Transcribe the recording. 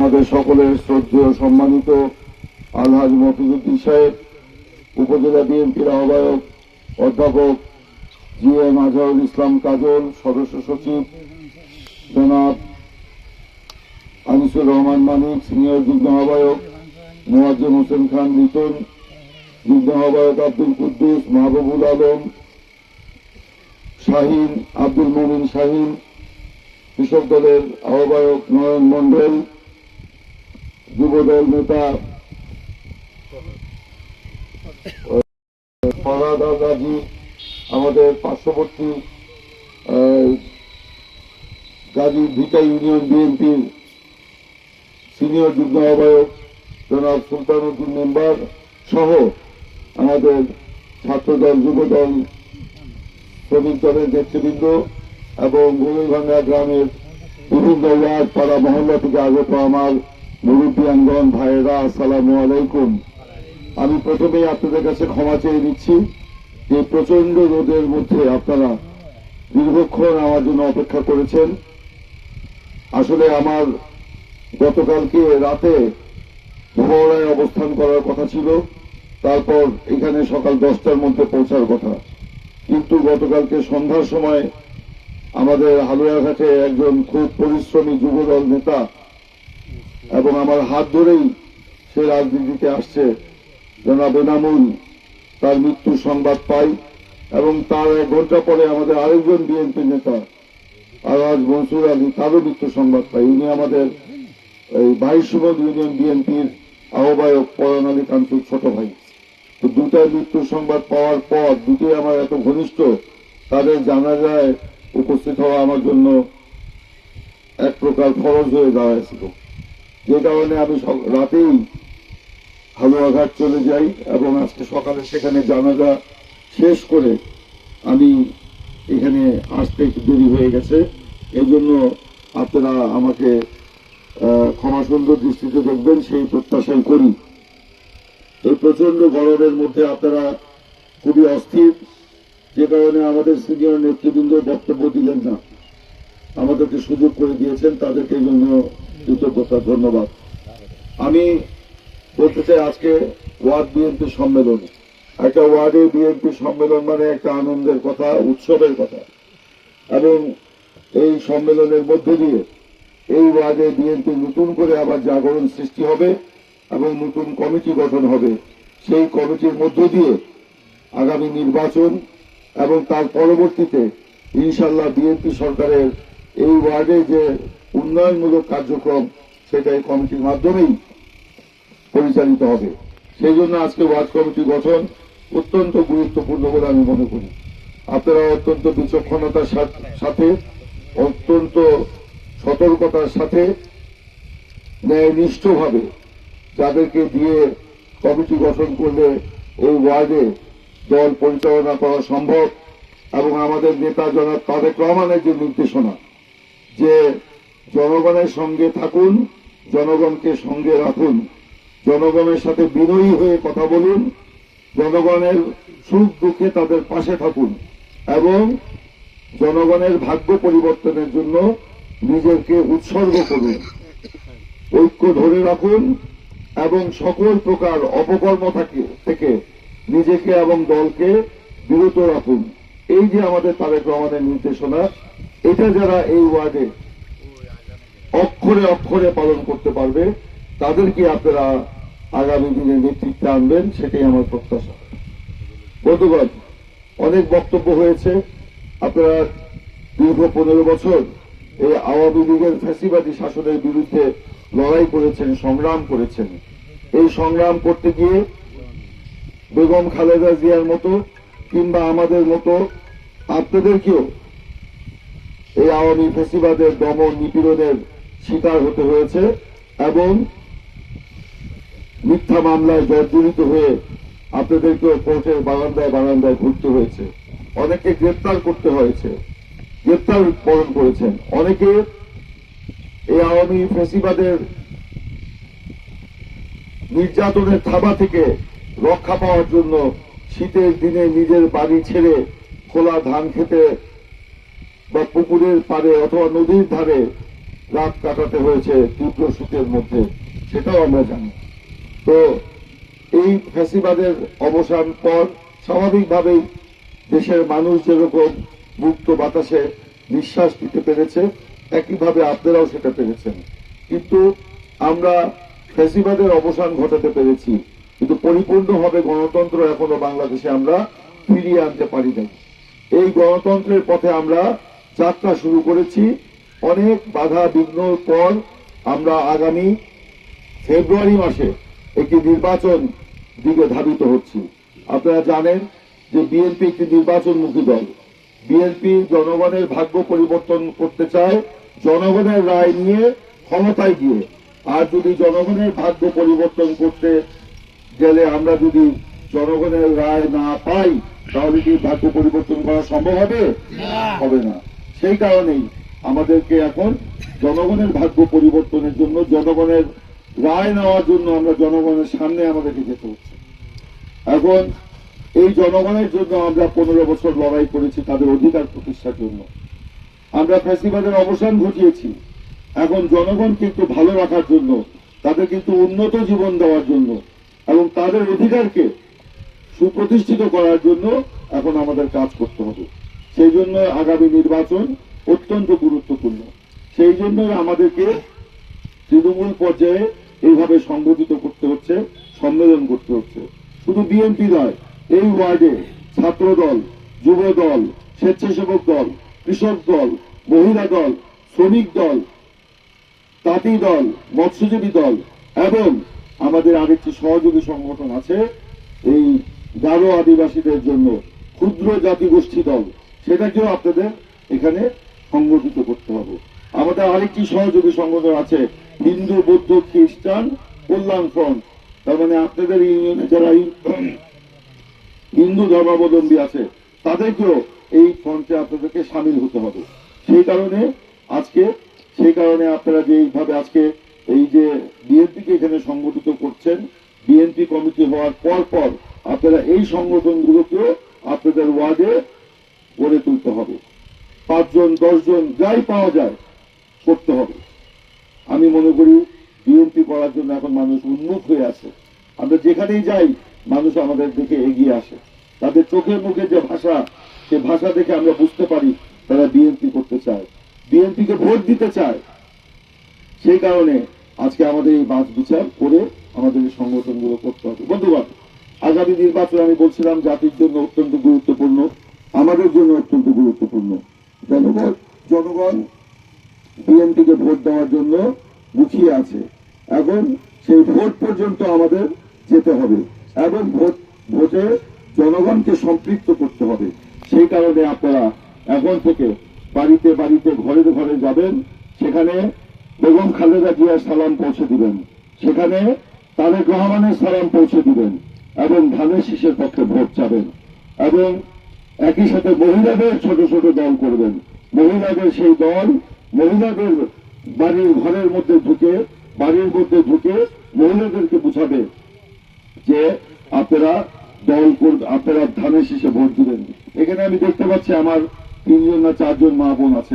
আমাদের সকলের শ্রদ্ধেয় সম্মানিত আলহাজ মফিজুদ্দিন সাহেব, উপজেলা বিএনপির আহ্বায়ক, অধ্যাপক জি এম আজহারুল ইসলাম কাজল, সদস্য সচিব জনাব আনিসুর রহমান মানিক, সিনিয়র যুগ্ম আহ্বায়ক মোয়াজ্জেম হোসেন খান লিটন, যুগ্ম আহ্বায়ক আব্দুল কুদ্দুস, মাহবুবুল আলম, শাহিন আব্দুল মমিন শাহিন, কৃষক দলের আহ্বায়ক নয়ন মন্ডল যুবদল নেতা রাজি আমাদের পার্শ্ববর্তী গাজী ভিটা ইউনিয়ন বিএনপির সিনিয়র যুগ্ম আহ্বায়ক জনাব সুলতান উদ্দিন মেম্বার সহ আমাদের ছাত্রদল, যুবদল, শ্রমিক দলের নেতৃবৃন্দ এবং গরুভাঙ্গা গ্রামের বিভিন্ন ওয়ার্ড পাড়া মহল্লা থেকে আগত আমার মুরব্বিয়াঙ্গন ভাইয়েরা, আসসালামু আলাইকুম। আমি প্রথমেই আপনাদের কাছে ক্ষমা চেয়ে নিচ্ছি যে প্রচণ্ড রোদের মধ্যে আপনারা দীর্ঘক্ষণ আমার জন্য অপেক্ষা করেছেন। আসলে আমার গতকালকে রাতে ভোরায় অবস্থান করার কথা ছিল, তারপর এখানে সকাল দশটার মধ্যে পৌঁছার কথা। কিন্তু গতকালকে সন্ধ্যার সময় আমাদের হালুয়াঘাটে একজন খুব পরিশ্রমী যুবদল নেতা এবং আমার হাত ধরেই সে রাজনীতিতে আসছে। জনাব এনামুল, তার মৃত্যুর সংবাদ পাই এবং তার এক ঘণ্টা পরে আমাদের আরেকজন বিএনপি নেতা আওয়াজ মনসুর আলী, তারও মৃত্যুর সংবাদ পাই। উনি আমাদের এই বাইশুমদ ইউনিয়ন বিএনপির আহ্বায়ক পরান আলী কান্তুর ছোট ভাই। তো দুটার মৃত্যুর সংবাদ পাওয়ার পর দুটোই আমার এত ঘনিষ্ঠ, তাদের জানা যায় উপস্থিত হওয়া আমার জন্য এক প্রকার ফরজ হয়ে দাঁড়াইছিল যে কারণে আমি রাতেই হালুয়াঘাট চলে যাই এবং আজকে সকালে সেখানে জানাজা শেষ করে আমি এখানে আসতে একটু দেরি হয়ে গেছে। এই জন্য আপনারা আমাকে ক্ষমা সুন্দর দৃষ্টিতে দেখবেন, সেই প্রত্যাশাই করি। এই প্রচণ্ড গরমের মধ্যে আপনারা খুবই অস্থির। যে কারণে আমাদের সিনিয়র নেতৃবৃন্দ বক্তব্য দিলেন না। আমাদেরকে সুযোগ করে দিয়েছেন, তাদেরকে জন্য কৃতজ্ঞতা ধন্যবাদ। আমি বলতে চাই আজকে ওয়ার্ড বিএনপি সম্মেলন। একটা ওয়ার্ডে বিএনপি সম্মেলন মানে একটা আনন্দের কথা, উৎসবের কথা। এবং এই সম্মেলনের মধ্য দিয়ে এই ওয়ার্ডে বিএনপি নতুন করে আবার জাগরণ সৃষ্টি হবে এবং নতুন কমিটি গঠন হবে। সেই কমিটির মধ্য দিয়ে আগামী নির্বাচন এবং তার পরবর্তীতে ইনশাল্লাহ বিএনপি সরকারের এই ওয়ার্ডে যে উন্নয়নমূলক কার্যক্রম সেটা এই কমিটির মাধ্যমেই পরিচালিত হবে। সেই জন্য আজকে ওয়ার্ড কমিটি গঠন অত্যন্ত গুরুত্বপূর্ণ বলে আমি মনে করি। আপনারা অত্যন্ত বিচক্ষণতার সাথে, অত্যন্ত সতর্কতার সাথে ন্যায়নিষ্ঠভাবে যাদেরকে দিয়ে কমিটি গঠন করলে এই ওয়ার্ডে দল পরিচালনা করা সম্ভব এবং আমাদের নেতা জনাব তারেক রহমানের যে নির্দেশনা, যে জনগণের সঙ্গে থাকুন, জনগণকে সঙ্গে রাখুন। জনগণের সাথে বিনয়ী হয়ে কথা বলুন, জনগণের সুখ দুঃখে তাদের পাশে থাকুন এবং জনগণের ভাগ্য পরিবর্তনের জন্য নিজেকে উৎসর্গ করুন। ঐক্য ধরে রাখুন এবং সকল প্রকার অপকর্ম থাকে নিজেকে এবং দলকে বিরত রাখুন। এই যে আমাদের তারেক রহমানের নির্দেশনা, এটা যারা এই ওয়ার্ডে অক্ষরে অক্ষরে পালন করতে পারবে। তাদেরকে আপনারা আগামী দিনে নেতৃত্বে আনবেন, সেটাই আমার প্রত্যাশা। বন্ধুগণ, অনেক বক্তব্য হয়েছে। আপনারা দীর্ঘ পনেরো বছর এই আওয়ামী লীগের ফ্যাসিবাদী শাসনের বিরুদ্ধে লড়াই করেছেন, সংগ্রাম করেছেন। এই সংগ্রাম করতে গিয়ে বেগম খালেদা জিয়ার মতো কিংবা আমাদের মতো আপনাদেরকেও এই আওয়ামী ফেসিবাদের দমন নিপীড়নের শিকার হতে হয়েছে এবং মিথ্যা মামলায় জর্জরিত হয়ে আপনাদেরকেও কোর্টের বারান্দায় বারান্দায় ঘুরতে হয়েছে। অনেকে গ্রেপ্তার করতে হয়েছে। গ্রেপ্তার বরণ করেছেন। অনেকে এই আওয়ামী ফেসিবাদের নির্যাতনের থাবা থেকে রক্ষা পাওয়ার জন্য শীতের দিনে নিজের বাড়ি ছেড়ে খোলা ধান খেতে বা পুকুরের পাড়ে অথবা নদীর ধারে রাত কাটাতে হয়েছে তীব্র শীতের মধ্যে, সেটাও আমরা জানি। তো এই ফ্যাসিবাদের অবসান পর স্বাভাবিকভাবেই দেশের মানুষ যেরকম মুক্ত বাতাসে নিঃশ্বাস নিতে পেরেছে, একইভাবে আপনারাও সেটা পেরেছেন। কিন্তু আমরা ফ্যাসিবাদের অবসান ঘটাতে পেরেছি, কিন্তু পরিপূর্ণভাবে গণতন্ত্র এখনও বাংলাদেশে আমরা ফিরিয়ে আনতে পারি নাই। এই গণতন্ত্রের পথে আমরা যাত্রা শুরু করেছি অনেক বাধা বিঘ্নর পর আমরা আগামী ফেব্রুয়ারি মাসে একটি নির্বাচন দিকে ধাবিত হচ্ছি। আপনারা জানেন যে বিএনপি একটি নির্বাচনমুখী দল। বিএনপি জনগণের ভাগ্য পরিবর্তন করতে চায় জনগণের রায় নিয়ে ক্ষমতায় গিয়ে। আর যদি জনগণের ভাগ্য পরিবর্তন করতে গেলে আমরা যদি জনগণের রায় না পাই তাহলে কি ভাগ্য পরিবর্তন করা সম্ভব হবে? হবে না। সেই কারণেই আমাদেরকে এখন জনগণের ভাগ্য পরিবর্তনের জন্য, জনগণের রায় নেওয়ার জন্য আমরা জনগণের সামনে আমাদেরকে যেতে হচ্ছে। এখন এই জনগণের জন্য আমরা পনেরো বছর লড়াই করেছি, তাদের অধিকার প্রতিষ্ঠার জন্য। আমরা ফ্যাসিবাদের অবসান ঘটিয়েছি। এখন জনগণকে একটু ভালো রাখার জন্য, তাদের কিন্তু উন্নত জীবন দেওয়ার জন্য এবং তাদের অধিকারকে সুপ্রতিষ্ঠিত করার জন্য এখন আমাদের কাজ করতে হবে। সেই জন্য আগামী নির্বাচন অত্যন্ত গুরুত্বপূর্ণ। সেই জন্য আমাদেরকে তৃণমূল পর্যায়ে এইভাবে সংগঠিত করতে হচ্ছে, সম্মেলন করতে হচ্ছে। শুধু বিএনপি নয়, এই ওয়ার্ডে ছাত্র দল যুব দল স্বেচ্ছাসেবক দল, কৃষক দল, মহিলা দল, শ্রমিক দল, তাঁতি দল, মৎস্যজীবী দল এবং আমাদের আরেকটি সহযোগী সংগঠন আছে, এই গারো আদিবাসীদের জন্য ক্ষুদ্র জাতিগোষ্ঠী দল। সেটাকেও আপনাদের এখানে সংগঠিত করতে হবে। আমাদের আরেকটি সহযোগী সংগঠন আছে, হিন্দু, বৌদ্ধ, খ্রিস্টান কল্যাণ ফ্রন্ট। তার মানে আপনাদের ইউনিয়নে যারা হিন্দু ধর্মাবলম্বী আছে, তাদেরকেও এই ফ্রন্টে আপনাদেরকে সামিল হতে হবে। সেই কারণে আজকে, সেই কারণে আপনারা যে এইভাবে আজকে এই যে বিএনপিকে এখানে সংগঠিত করছেন, বিএনপি কমিটি হওয়ার পর পর আপনারা এই সংগঠনগুলোকেও আপনাদের ওয়ার্ডে গড়ে তুলতে হবে। পাঁচজন, দশজন, যাই পাওয়া যায়, করতে হবে। আমি মনে করি বিএনপি করার জন্য এখন মানুষ উন্মুখ হয়ে আছে। আমরা যেখানেই যাই, মানুষ আমাদের দিকে এগিয়ে আসে। তাদের চোখে মুখে যে ভাষা, সে ভাষা দেখে আমরা বুঝতে পারি তারা বিএনপি করতে চায়। বিএনপিকে ভোট দিতে চায়। সেই কারণে আজকে আমাদের এই বাঁচ বিচার করে আমাদের এই সংগঠনগুলো করতে হবে। বন্ধুগণ, আগামী নির্বাচন আমি বলছিলাম জাতির জন্য অত্যন্ত গুরুত্বপূর্ণ, আমাদের জন্য অত্যন্ত গুরুত্বপূর্ণ। জনগণ জনগণ বিএনপিকে ভোট দেওয়ার জন্য মুখিয়ে আছে। এখন সেই ভোট পর্যন্ত আমাদের যেতে হবে। এবং ভোট, ভোটে জনগণকে সম্পৃক্ত করতে হবে। সেই কারণে আপনারা এখন থেকে বাড়িতে বাড়িতে, ঘরে ঘরে যাবেন। সেখানে বেগম খালেদা জিয়ার সালাম পৌঁছে দিবেন। সেখানে তারেক রহমানের সালাম পৌঁছে দিবেন এবং ধানের শীষের পক্ষে ভোট চাবেন। এবং একই সাথে মহিলাদের ছোট ছোট দল করবেন। মহিলাদের সেই দল, মহিলাদের বাড়ির ঘরের মধ্যে ঢুকে, বাড়ির মধ্যে ঢুকে মহিলাদেরকে বুঝাবে যে আপনারা দল আপনারা ধানের শেষে ভোট দিবেন এখানে আমি দেখতে পাচ্ছি আমার তিনজন না চারজন মা বোন আছে।